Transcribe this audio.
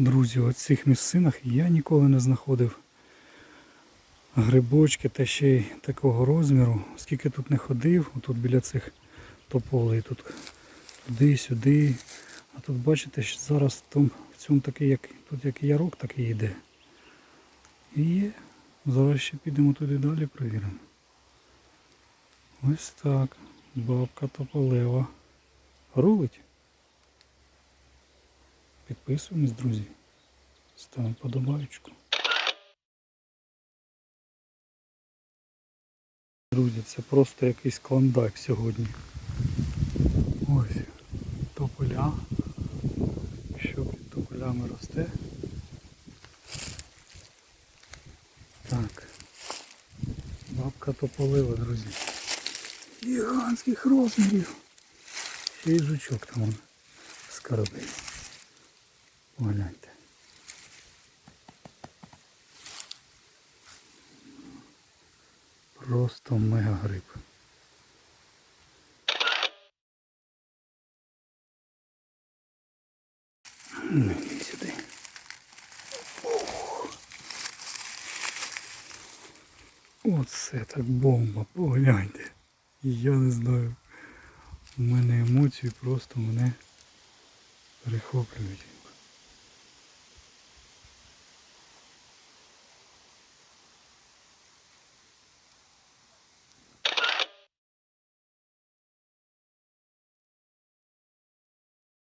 Друзі, у цих місцинах я ніколи не знаходив грибочки та ще й такого розміру. Скільки тут не ходив, отут біля цих тополей, тут туди, сюди. А тут бачите, що зараз в в цьому такий, як тут як ярок такий йде. І є. Зараз ще підемо туди далі перевіримо. Ось так. Бабка тополева. Рулить. Підписуємось, друзі. Ставимо подобаючку. Друзі, це просто якийсь клондайк сьогодні. Ось тополя. Що під тополями росте. Так. Бабка тополива, друзі. Гігантських розмірів. Ще й жучок там скоробий. Погляньте. Просто мега гриб. Ну, іди сюди. Оце так бомба, погляньте. Я не знаю. У мене емоції просто мене перехоплюють.